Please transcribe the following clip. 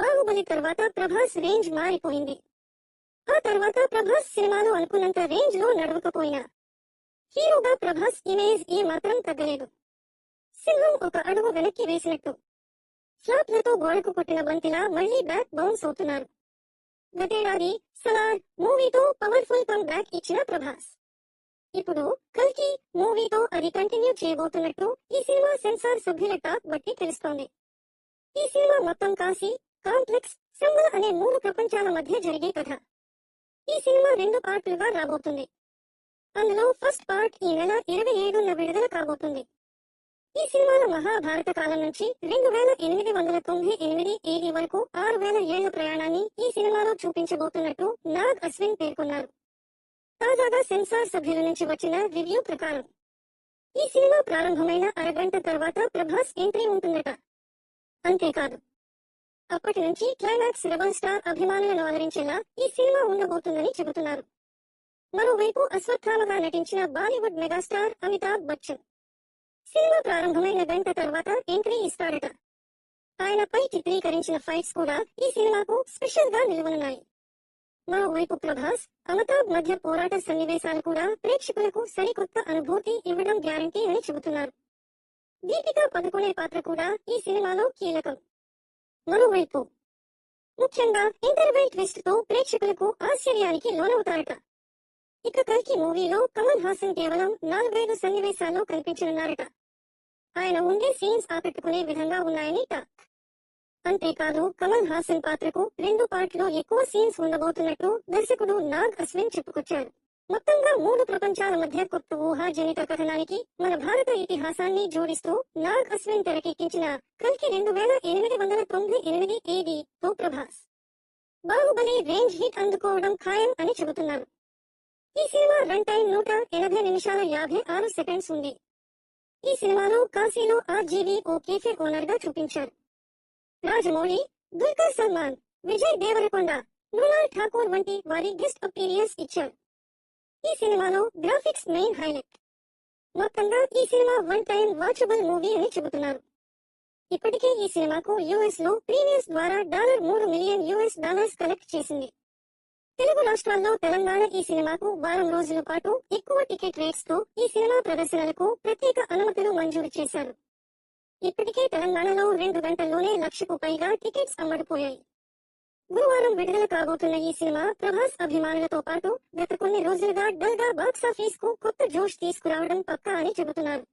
బాహుబలి తర్వాత ప్రభాస్ రేంజ్ మారిపోయింది. ఆ తర్వాత ప్రభాస్ సినిమాలు అనుకున్నంత రేంజ్లో నడవకపోయినా హీరోగా ప్రభాస్ ఇమేజ్ ఏ మాత్రం తగ్గలేదు. సింహం ఒక అడుగు వెనక్కి వేసినట్టు. ఫ్లాప్లతో గోడకు కొట్టిన బంతిలా మళ్ళీ బ్యాక్ బౌన్స్ అవుతున్నారు. గతేడాది సలార్ మూవీతో పవర్ఫుల్ కమ్ బ్యాక్ ఇచ్చిన ప్రభాస్. ఇప్పుడు కల్కి మూవీతో అది కంటిన్యూ చేయబోతున్నట్టు ఈ సినిమా సెన్సార్ సభ్యుల టాక్ బట్టి తెలుస్తోంది. ఈ సినిమా మొత్తం కాసి కాంప్లెక్స్ సంగ అనే మూడు ప్రపంచాల మధ్య జరిగే కథ. ఈ సినిమా రెండు పార్టులుగా రాబోతుంది. అందులో ఫస్ట్ పార్ట్ ఈ నెల ఇరవై ఏడున విడుదల కాబోతుంది. ఈ సినిమాలో మహాభారత కాలం నుంచి రెండు వేల ఎనిమిది వందల తొంభై ఎనిమిది ఏడి వరకు ఆరు వేల ఏళ్ళ ప్రయాణాన్ని ఈ సినిమాలో చూపించబోతున్నట్టు నాగ్ అశ్విన్ పేర్కొన్నారు. తాజాగా సెన్సార్ సభ్యుల నుంచి వచ్చిన రివ్యూ ప్రకారం ఈ సినిమా ప్రారంభమైన అరగంట తర్వాత ప్రభాస్ ఎంట్రీ ఉంటుందట. అంతేకాదు అప్పటి నుంచి క్లైమాక్స్ రెబల్ స్టార్ అభిమానులను అలరించేలా ఈ సినిమా ఉండబోతుందని చెబుతున్నారు. మరోవైపు అశ్వత్థామగా నటించిన Bollywood megastar Amitabh Bachchan. Cinema ప్రారంభమైన గంట తర్వాత ఎంట్రీ ఇస్తాడట ఆయనపై చిత్రీకరించిన ఫైట్స్ కూడా ఈ సినిమాకు స్పెషల్గా నిలవనున్నాయి. మరోవైపు ప్రభాస్ అమితాబ్ మధ్య పోరాట సన్నివేశాలు కూడా ప్రేక్షకులకు సరికొత్త అనుభూతి ఇవ్వడం గ్యారంటీ అని చెబుతున్నారు. దీపిక పదుకునే పాత్ర కూడా ఈ సినిమాలో కీలకం. మరోవైపు ముఖ్యంగా ఇంటర్వెల్ ట్విస్ట్తో ప్రేక్షకులకు ఆశ్చర్యానికి లోనవుతారట. ఇక కల్కి మూవీలో కమల్ హాసన్ కేవలం నాలుగైదు సన్నివేశాల్లో కనిపించనున్నారట. ఆయన ఉండే సీన్స్ ఆకట్టుకునే విధంగా ఉన్నాయని టాక్ అంతేకాదు కమల్ హాసన్ పాత్రకు రెండు పార్ట్లో ఎక్కువ సీన్స్ ఉండబోతున్నట్టు దర్శకుడు నాగ్ అశ్విన్ చెప్పుకొచ్చారు. మొత్తంగా మూడు ప్రపంచాల మధ్య కొత్త ఊహాజనిత కథనానికి మన భారత ఇతిహాసాన్ని జోడిస్తూ నాగ్ అశ్విన్ తెరకెక్కించిన కల్కి రెండు వేల ఎనిమిది వందల తొంభై ఎనిమిది ఏడి తో ప్రభాస్. బాహుబలి రేంజ్ హిట్ అందుకోవడం ఖాయం అని చెబుతున్నారు ఈ సినిమా రన్ టైం నూట ఎనభై నిమిషాల యాభై ఆరు సెకండ్స్ ఉంది. ఈ సినిమాలో కాశీలో ఆర్జీవి ఓ కేఫే ఓనర్గా చూపించారు. రాజమౌళి దుల్కర్ సల్మాన్ విజయ్ దేవరకొండ మృణాల్ ఠాకూర్ వంటి వారి గెస్ట్ అపీరియన్స్ ఇచ్చారు. ఈ సినిమాలో గ్రాఫిక్స్ మెయిన్ హైలైట్. మొత్తంగా ఈ cinema one time watchable movie అని చెబుతున్నారు ఇప్పటికే ఈ సినిమాకు యుఎస్లో ప్రీమియర్స్ ద్వారా డాలర్ మూడు మిలియన్ యుఎస్ డాలర్స్ కలెక్ట్ చేసింది. తెలుగు రాష్ట్రాల్లో తెలంగాణ ఈ సినిమాకు వారం రోజుల పాటు ఎక్కువ టికెట్ రేట్స్తో ఈ సినిమా ప్రదర్శనలకు ప్రత్యేక అనుమతులు మంజూరు చేశారు. ఇప్పటికే తెలంగాణలో రెండు గంటల్లోనే లక్షకు పైగా టికెట్స్ అమ్మడిపోయాయి. గురువారం విడుదల కాబోతున్న ఈ సినిమా ప్రభాస్ అభిమానులతో పాటు గత కొన్ని రోజులుగా డల్గా బాక్సాఫీస్కు కొత్త జోష్ తీసుకురావడం పక్కా అని చెబుతున్నారు.